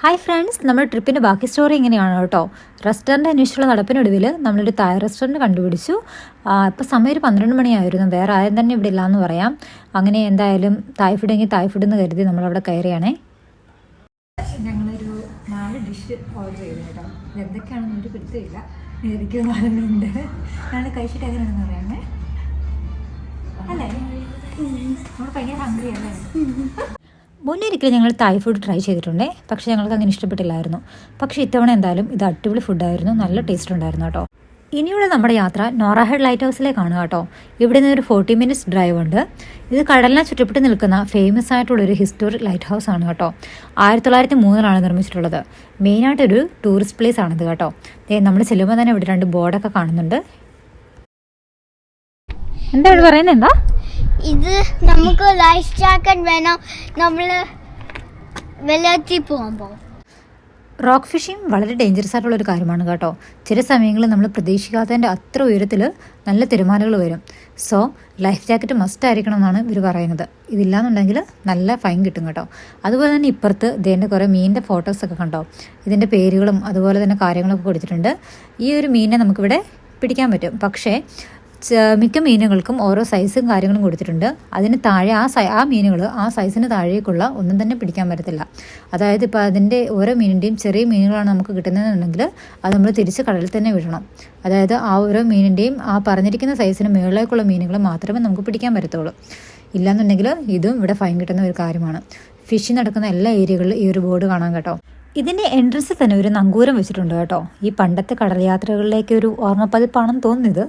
Hi friends നമ്മുടെ ട്രിപ്പിന്റെ ബാക്കി story ഇങ്ങനെയാണ് കേട്ടോ. റെസ്റ്റോറന്റ് അന്വേഷിച്ചുള്ള നടപ്പിനൊടുവിൽ നമ്മളൊരു തായ റെസ്റ്റോറന്റ് കണ്ടുപിടിച്ചു. ഇപ്പോൾ സമയം ഒരു പന്ത്രണ്ട് മണിയായിരുന്നു. വേറെ ആരും തന്നെ ഇവിടെ ഇല്ലയെന്ന് പറയാം. അങ്ങനെ എന്തായാലും തായ് ഫുഡ് എങ്കിൽ തായ് ഫുഡ് എന്ന് കരുതി നമ്മളവിടെ കയറിയാണേ. ഞങ്ങളൊരു നാല് ഡിഷ് ഓർഡർ ചെയ്തു കേട്ടോ. എന്തൊക്കെയാണെന്ന് ഒരു പിടുത്തമില്ല. എനിക്ക് നാലുണ്ട് ഞാൻ കഴിച്ചിട്ട് എങ്ങനെയാണെന്ന് പറയാമേ അല്ലേ? നമ്മൾ ഭയങ്കര ഹംഗ്രി അല്ലേ? മുന്നേ ഒരിക്കലും ഞങ്ങൾ തായ് ഫുഡ് ട്രൈ ചെയ്തിട്ടുണ്ടേ. പക്ഷേ ഞങ്ങൾക്ക് അങ്ങനെ ഇഷ്ടപ്പെട്ടില്ലായിരുന്നു. പക്ഷേ ഇത്തവണ എന്തായാലും ഇത് അടിപൊളി ഫുഡായിരുന്നു നല്ല ടേസ്റ്റ് ഉണ്ടായിരുന്നു കേട്ടോ. ഇനിയുള്ള നമ്മുടെ യാത്ര നോറാഹെഡ് ലൈറ്റ് ഹൗസിലേക്കാണ് കേട്ടോ. ഇവിടെ നിന്ന് ഒരു ഫോർട്ടി മിനിറ്റ്സ് ഡ്രൈവ് ഉണ്ട്. ഇത് കടലിനെ ചുറ്റപ്പെട്ട് നിൽക്കുന്ന ഫേമസ് ആയിട്ടുള്ള ഒരു ഹിസ്റ്റോറിക് ലൈറ്റ് ഹൗസ് ആണ് കേട്ടോ. ആയിരത്തി തൊള്ളായിരത്തി മൂന്നിലാണ് നിർമ്മിച്ചിട്ടുള്ളത് മെയിനായിട്ടൊരു ടൂറിസ്റ്റ് പ്ലേസ് ആണിത് കേട്ടോ. നമ്മൾ ചെല്ലുമ്പോൾ തന്നെ ഇവിടെ രണ്ട് ബോർഡൊക്കെ കാണുന്നുണ്ട്. എന്താ ഇവിടെ പറയുന്നത് എന്താ? ഇത് നമുക്ക് ലൈഫ് ജാക്കറ്റ് വേണം. നമ്മൾ വെള്ളത്തിൽ പോകുമ്പോൾ റോക്ക് ഫിഷിംഗ് വളരെ ഡേഞ്ചറസ് ആയിട്ടുള്ള ഒരു കാര്യമാണ് കേട്ടോ. ചില സമയങ്ങളിൽ നമ്മൾ പ്രതീക്ഷിക്കാത്തതിന്റെ അത്ര ഉയരത്തിൽ നല്ല തിരമാലകൾ വരും. സോ ലൈഫ് ജാക്കറ്റ് മസ്റ്റ് ആയിരിക്കണം എന്നാണ് ഇവർ പറയുന്നത്. ഇതില്ലാന്നുണ്ടെങ്കിൽ നല്ല ഫൈൻ കിട്ടും കേട്ടോ. അതുപോലെ തന്നെ ഇപ്പുറത്ത് ഇതിന്റെ കുറേ മീനിന്റെ ഫോട്ടോസൊക്കെ കണ്ടോ? ഇതിന്റെ പേരുകളും അതുപോലെ തന്നെ കാര്യങ്ങളൊക്കെ കൊടുത്തിട്ടുണ്ട്. ഈ ഒരു മീനിനെ നമുക്കിവിടെ പിടിക്കാൻ പറ്റും. പക്ഷേ മിക്ക മീനുകൾക്കും ഓരോ സൈസും കാര്യങ്ങളും കൊടുത്തിട്ടുണ്ട്. അതിന് താഴെ ആ സൈ ആ മീനുകൾ ആ സൈസിന് താഴേക്കുള്ള ഒന്നും തന്നെ പിടിക്കാൻ പറ്റത്തില്ല. അതായത് ഇപ്പോൾ അതിന്റെ ഓരോ മീനിന്റെയും ചെറിയ മീനുകളാണ് നമുക്ക് കിട്ടുന്നതെന്നുണ്ടെങ്കിൽ അത് നമ്മൾ തിരിച്ച് കടലിൽ തന്നെ വിടണം. അതായത് ആ ഓരോ മീനിന്റെയും ആ പറഞ്ഞിരിക്കുന്ന സൈസിന് മുകളിലേക്കുള്ള മീനുകൾ മാത്രമേ നമുക്ക് പിടിക്കാൻ പറ്റത്തുള്ളൂ. ഇല്ലാന്നുണ്ടെങ്കിൽ ഇതും ഇവിടെ ഫൈൻ കിട്ടുന്ന ഒരു കാര്യമാണ്. ഫിഷ് നടക്കുന്ന എല്ലാ ഏരിയകളിലും ഈ ഒരു ബോർഡ് കാണാൻ കേട്ടോ. ഇതിന്റെ എൻട്രൻസിൽ തന്നെ ഒരു നങ്കൂരം വെച്ചിട്ടുണ്ട് കേട്ടോ. ഈ പണ്ടത്തെ കടൽ യാത്രകളിലേക്ക് ഒരു ഓർമ്മപ്പതിപ്പാണെന്ന് തോന്നുന്നത്.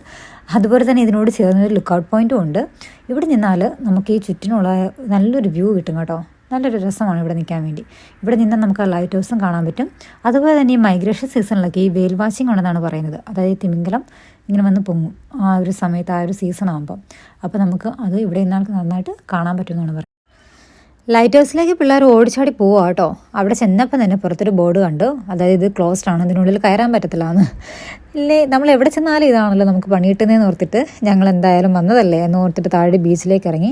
അതുപോലെ തന്നെ ഇതിനോട് ചേർന്നൊരു ലുക്കൗട്ട് പോയിന്റും ഉണ്ട്. ഇവിടെ നിന്നാൽ നമുക്ക് ഈ ചുറ്റിനുള്ള നല്ലൊരു വ്യൂ കിട്ടും കേട്ടോ. നല്ലൊരു രസമാണ് ഇവിടെ നിൽക്കാൻ വേണ്ടി. ഇവിടെ നിന്നാൽ നമുക്ക് ലൈറ്റ് ഹൗസും കാണാൻ പറ്റും. അതുപോലെ തന്നെ ഈ മൈഗ്രേഷൻ സീസണിലൊക്കെ ഈ വെയിൽ വാച്ചിങ് ഉണ്ടെന്നാണ് പറയുന്നത്. അതായത് തിമിംഗലം ഇങ്ങനെ വന്ന് പൊങ്ങും ആ ഒരു സമയത്ത് ആ ഒരു സീസൺ ആകുമ്പോൾ അപ്പോൾ നമുക്ക് അത് ഇവിടെ നിന്നാൽ നന്നായിട്ട് കാണാൻ പറ്റുമെന്നാണ് പറയുന്നത്. ലൈറ്റ് ഹൗസിലേക്ക് പിള്ളേർ ഓടിച്ചാടി പോവാ കേട്ടോ. അവിടെ ചെന്നപ്പോൾ തന്നെ പുറത്തൊരു ബോർഡ് കണ്ടു. അതായത് ഇത് ക്ലോസ്ഡ് ആണ്. ഇതിനുള്ളിൽ കയറാൻ പറ്റത്തില്ല എന്ന് ഇല്ലേ നമ്മൾ എവിടെ ചെന്നാലും ഇതാണല്ലോ നമുക്ക് പണിയിട്ടുന്നതെന്ന് ഓർത്തിട്ട് ഞങ്ങൾ എന്തായാലും വന്നതല്ലേ എന്ന് ഓർത്തിട്ട് താഴെ ബീച്ചിലേക്ക് ഇറങ്ങി.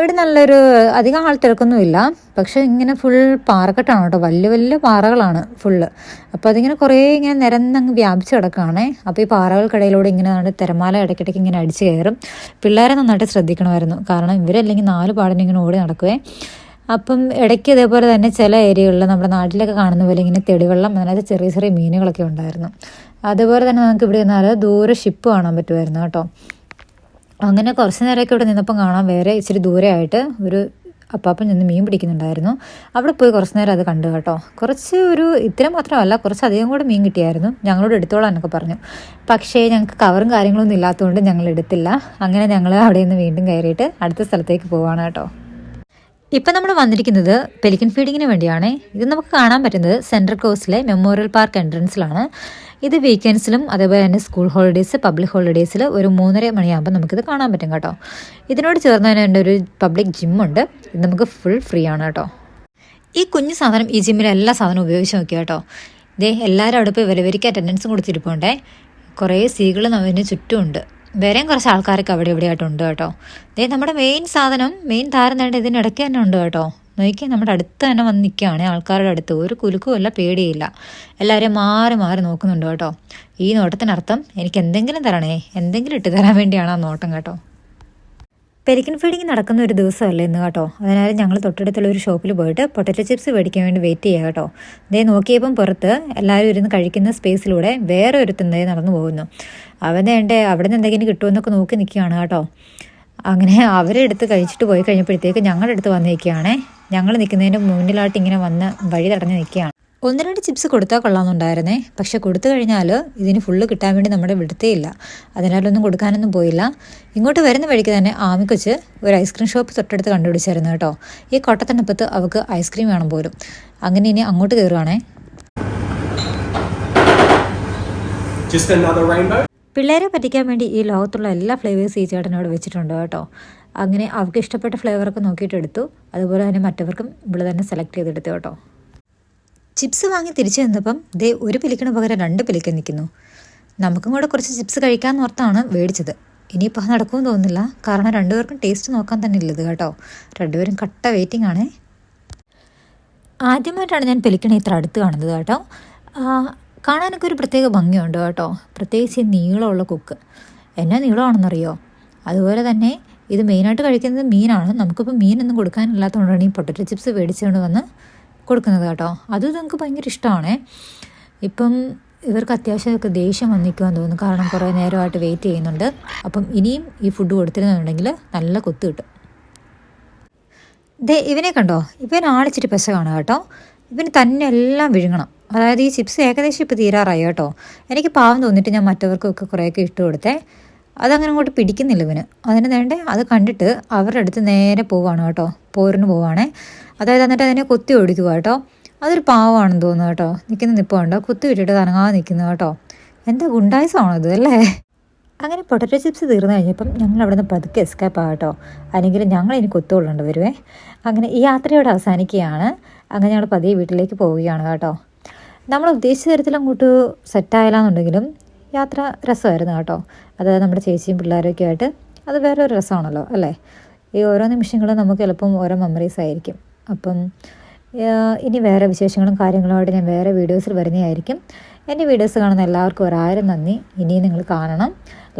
ഇവിടെ നല്ലൊരു അധികം ആൾ തിരക്കൊന്നുമില്ല. പക്ഷെ ഇങ്ങനെ ഫുൾ പാറക്കെട്ടാണ് കേട്ടോ. വലിയ വലിയ പാറകളാണ് ഫുള്ള് അപ്പോൾ അതിങ്ങനെ കുറേ ഇങ്ങനെ നിരന്നങ്ങ് വ്യാപിച്ച് കിടക്കുകയാണേ. അപ്പോൾ ഈ പാറകൾക്കിടയിലൂടെ ഇങ്ങനെ തിരമാല ഇടയ്ക്കിടയ്ക്ക് ഇങ്ങനെ അടിച്ച് കയറും. പിള്ളേരെ നന്നായിട്ട് ശ്രദ്ധിക്കണമായിരുന്നു. കാരണം ഇവരല്ലെങ്കിൽ നാല് പാടിന് ഇങ്ങനെ ഓടി നടക്കുവേ. അപ്പം ഇടയ്ക്ക് ഇതേപോലെ തന്നെ ചില ഏരിയകളിൽ നമ്മുടെ നാട്ടിലൊക്കെ കാണുന്ന പോലെ ഇങ്ങനെ തെളിവെള്ളം അതിനകത്ത് ചെറിയ ചെറിയ മീനുകളൊക്കെ ഉണ്ടായിരുന്നു. അതുപോലെ തന്നെ നമുക്ക് ഇവിടെ നിന്നാൽ ദൂരെ ഷിപ്പ് കാണാൻ പറ്റുമായിരുന്നു കേട്ടോ. അങ്ങനെ കുറച്ച് നേരമൊക്കെ ഇവിടെ നിന്നപ്പം കാണാം വേറെ ഇച്ചിരി ദൂരെയായിട്ട് ഒരു അപ്പാപ്പൻ നിന്ന് മീൻ പിടിക്കുന്നുണ്ടായിരുന്നു. അവിടെ പോയി കുറച്ച് നേരം അത് കണ്ടു കേട്ടോ. കുറച്ച് ഒരു ഇത്ര മാത്രമല്ല കുറച്ച് അധികം കൂടെ മീൻ കിട്ടിയായിരുന്നു. ഞങ്ങളോട് എടുത്തോളാം എന്നൊക്കെ പറഞ്ഞു. പക്ഷേ ഞങ്ങൾക്ക് കവറും കാര്യങ്ങളൊന്നും ഇല്ലാത്തതുകൊണ്ട് ഞങ്ങൾ എടുത്തില്ല. അങ്ങനെ ഞങ്ങൾ അവിടെ നിന്ന് വീണ്ടും കയറിയിട്ട് അടുത്ത സ്ഥലത്തേക്ക് പോവാണ് കേട്ടോ. ഇപ്പം നമ്മൾ വന്നിരിക്കുന്നത് പെലിക്കൻ ഫീഡിങ്ങിന് വേണ്ടിയാണ്. ഇത് നമുക്ക് കാണാൻ പറ്റുന്നത് സെൻട്രൽ കോസ്റ്റിലെ മെമ്മോറിയൽ പാർക്ക് എൻട്രൻസിലാണ് ഇത് വീക്കെൻഡ്സിലും അതേപോലെ തന്നെ സ്കൂൾ ഹോളിഡേയ്സ് പബ്ലിക് ഹോളിഡേയ്സിൽ ഒരു മൂന്നര മണിയാകുമ്പോൾ നമുക്കിത് കാണാൻ പറ്റും കേട്ടോ. ഇതിനോട് ചേർന്ന് തന്നെ എന്റെ ഒരു പബ്ലിക് ജിമ്മുണ്ട് ഇത് നമുക്ക് ഫുൾ ഫ്രീ ആണ് കേട്ടോ. ഈ കുഞ്ഞു സാധനം ഈ ജിമ്മിൽ എല്ലാ സാധനവും ഉപയോഗിച്ച് നോക്കിയ കേട്ടോ. ഇതേ എല്ലാവരും അവിടെ പോയി വിലവരിക്ക് അറ്റൻഡൻസും കൊടുത്തിരിപ്പുണ്ടേ കുറേ സീകൾ അവന് ചുറ്റുമുണ്ട്. വേറെയും കുറച്ച് ആൾക്കാരൊക്കെ അവിടെ ഇവിടെ ആയിട്ടുണ്ട് കേട്ടോ. ദേ നമ്മുടെ മെയിൻ സാധനം മെയിൻ താരം ഇതിനിടയ്ക്ക് തന്നെ ഉണ്ട് കേട്ടോ. നോക്കി നമ്മുടെ അടുത്ത് തന്നെ വന്ന് നിൽക്കുകയാണ് ആൾക്കാരുടെ അടുത്ത്. ഒരു കുലുക്കുമല്ല പേടിയില്ല. എല്ലാവരെയും മാറി മാറി നോക്കുന്നുണ്ട് കേട്ടോ. ഈ നോട്ടത്തിനർത്ഥം എനിക്ക് എന്തെങ്കിലും തരണേ എന്തെങ്കിലും ഇട്ട് തരാൻ വേണ്ടിയാണ് ആ നോട്ടം കേട്ടോ. പെരിക്കൻ ഫീഡിങ് നടക്കുന്ന ഒരു ദിവസമല്ല ഇന്ന് കേട്ടോ. അതിനാൽ ഞങ്ങൾ തൊട്ടടുത്തുള്ള ഒരു ഷോപ്പിൽ പോയിട്ട് പൊട്ടറ്റോ ചിപ്സ് മേടിക്കാൻ വേണ്ടി വെയിറ്റ് ചെയ്യുക കേട്ടോ. ഇതേ നോക്കിയപ്പം പുറത്ത് എല്ലാവരും ഇരുന്ന് കഴിക്കുന്ന സ്പേസിലൂടെ വേറെ ഒരുത്തന്തേ നടന്നു പോകുന്നു. അവനെ വേണ്ടേ അവിടെ നിന്ന് എന്തെങ്കിലും കിട്ടുമെന്നൊക്കെ നോക്കി നിൽക്കുകയാണ് കേട്ടോ. അങ്ങനെ അവരെടുത്ത് കഴിച്ചിട്ട് പോയി കഴിഞ്ഞപ്പോഴത്തേക്ക് ഞങ്ങളുടെ അടുത്ത് വന്നിരിക്കുകയാണേ ഞങ്ങൾ നിൽക്കുന്നതിന്റെ മുന്നിലായിട്ട് ഇങ്ങനെ വന്ന് വഴി തടഞ്ഞ് നിൽക്കുകയാണ്. ഒന്ന് രണ്ട് ചിപ്സ് കൊടുത്താൽ കൊള്ളാമെന്നുണ്ടായിരുന്നേ. പക്ഷെ കൊടുത്തു കഴിഞ്ഞാൽ ഇതിന് ഫുള്ള് കിട്ടാൻ വേണ്ടി നമ്മുടെ വിടുത്തേയില്ല അതിനാലൊന്നും കൊടുക്കാനൊന്നും പോയില്ല. ഇങ്ങോട്ട് വരുന്ന വഴിക്ക് തന്നെ ആമിക്കൊച്ച് ഒരു ഐസ്ക്രീം ഷോപ്പ് തൊട്ടടുത്ത് കണ്ടുപിടിച്ചായിരുന്നു കേട്ടോ. ഈ കൊട്ടത്തിനപ്പത്ത് അവൾക്ക് ഐസ്ക്രീം വേണം പോലും. അങ്ങനെ ഇനി അങ്ങോട്ട് കയറുവാണേ? പിള്ളേരെ പറ്റിക്കാൻ വേണ്ടി ഈ ലോകത്തുള്ള എല്ലാ ഫ്ലേവേഴ്സ് ഈ ചേട്ടൻ അവിടെ വെച്ചിട്ടുണ്ട് കേട്ടോ. അങ്ങനെ അവർക്ക് ഇഷ്ടപ്പെട്ട ഫ്ലേവറൊക്കെ നോക്കിയിട്ട് എടുത്തു. അതുപോലെ തന്നെ മറ്റവർക്കും ഇവിടെ തന്നെ സെലക്ട് ചെയ്തെടുത്തു കേട്ടോ. ചിപ്സ് വാങ്ങി തിരിച്ചു ചെന്നപ്പം ദേ ഒരു പിലിക്കിന് പകരം രണ്ട് പിലിക്കൻ നിൽക്കുന്നു നമുക്കും കൂടെ കുറച്ച് ചിപ്സ് കഴിക്കാമെന്ന് ഓർത്താണ് മേടിച്ചത് ഇനിയിപ്പോൾ നടക്കുമെന്ന് തോന്നുന്നില്ല. കാരണം രണ്ടുപേർക്കും ടേസ്റ്റ് നോക്കാൻ തന്നെ ഇല്ലത് കേട്ടോ. രണ്ടുപേരും കട്ട വെയിറ്റിംഗ് ആണേ. ആദ്യമായിട്ടാണ് ഞാൻ പെലിക്കണ ഇത്ര അടുത്ത് കാണുന്നത് കേട്ടോ. കാണാനൊക്കെ ഒരു പ്രത്യേക ഭംഗിയുണ്ട് കേട്ടോ. പ്രത്യേകിച്ച് നീളമുള്ള കുക്ക്. എന്നാ നീളമാണെന്നറിയോ? അതുപോലെ തന്നെ ഇത് മെയിനായിട്ട് കഴിക്കുന്നത് മീനാണ്. നമുക്കിപ്പോൾ മീനൊന്നും കൊടുക്കാനില്ലാത്തതുകൊണ്ടാണ് ഈ പൊട്ടറ്റോ ചിപ്സ് മേടിച്ചുകൊണ്ട് വന്ന് കൊടുക്കുന്നത് കേട്ടോ. അത് നിങ്ങൾക്ക് ഭയങ്കര ഇഷ്ടമാണേ. ഇപ്പം ഇവർക്ക് അത്യാവശ്യമൊക്കെ ദേഷ്യം വന്നിക്കുവാൻ തോന്നുന്നു. കാരണം കുറേ നേരമായിട്ട് വെയിറ്റ് ചെയ്യുന്നുണ്ട്. അപ്പം ഇനിയും ഈ ഫുഡ് കൊടുത്തിരുന്നുണ്ടെങ്കിൽ നല്ല കൊത്തു കിട്ടും. ദേ ഇവനെ കണ്ടോ? ഇവൻ ആളിച്ചിട്ട് പെസ കാണുക കേട്ടോ. ഇവന് തന്നെ എല്ലാം വിഴുങ്ങണം. അതായത് ഈ ചിപ്സ് ഏകദേശം ഇപ്പോൾ തീരാറായി കേട്ടോ. എനിക്ക് പാവം തോന്നിയിട്ട് ഞാൻ മറ്റവർക്കൊക്കെ കുറേയൊക്കെ ഇട്ട് കൊടുത്തേ. അതങ്ങനെ അങ്ങോട്ട് പിടിക്കുന്നില്ല ഇവന്. അതിന് വേണ്ടേ അത് കണ്ടിട്ട് അവരുടെ അടുത്ത് നേരെ പോവാണ് കേട്ടോ. പോരിന് പോവാണേ. അതായത് എന്നിട്ട് അതിനെ കൊത്തി ഓടിക്കുക കേട്ടോ. അതൊരു പാവമാണെന്ന് തോന്നുന്നു കേട്ടോ. നിൽക്കുന്ന നിൽപ്പുണ്ടോ കുത്തി വിട്ടിട്ട് തനങ്ങാതെ നിൽക്കുന്നു കേട്ടോ. എന്താ ഗുണ്ടായസമാണോ ഇത് അല്ലേ? അങ്ങനെ പൊട്ടറ്റോ ചിപ്സ് തീർന്നു കഴിഞ്ഞപ്പം ഞങ്ങൾ അവിടെ നിന്ന് പതുക്കെ എസ്കേപ്പ് ആകട്ടോ അല്ലെങ്കിൽ ഞങ്ങൾ ഇനി കൊത്തുകൊള്ളേണ്ടി വരുവേ. അങ്ങനെ ഈ യാത്രയോടെ അവസാനിക്കുകയാണ്. അങ്ങനെ ഞങ്ങൾ പതിയെ വീട്ടിലേക്ക് പോവുകയാണ് കേട്ടോ. നമ്മൾ ഉദ്ദേശിച്ച തരത്തിൽ അങ്ങോട്ട് സെറ്റായില്ലാന്നുണ്ടെങ്കിലും യാത്ര രസമായിരുന്നു കേട്ടോ. അതായത് നമ്മുടെ ചേച്ചിയും പിള്ളേരൊക്കെ ആയിട്ട് അത് വേറൊരു രസമാണല്ലോ അല്ലേ? ഈ ഓരോ നിമിഷങ്ങളും നമുക്ക് എളുപ്പം ഓരോ മെമ്മറീസ് ആയിരിക്കും. അപ്പം ഇനി വേറെ വിശേഷങ്ങളും കാര്യങ്ങളുമായിട്ട് ഞാൻ വേറെ വീഡിയോസിൽ വരുന്നതായിരിക്കും. എന്റെ വീഡിയോസ് കാണുന്ന എല്ലാവർക്കും ഒരായിരം നന്ദി. ഇനിയും നിങ്ങൾ കാണണം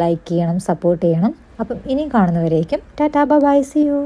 ലൈക്ക് ചെയ്യണം സപ്പോർട്ട് ചെയ്യണം. അപ്പം ഇനിയും കാണുന്നവരേക്കും ടാറ്റാ ബൈ സി യു.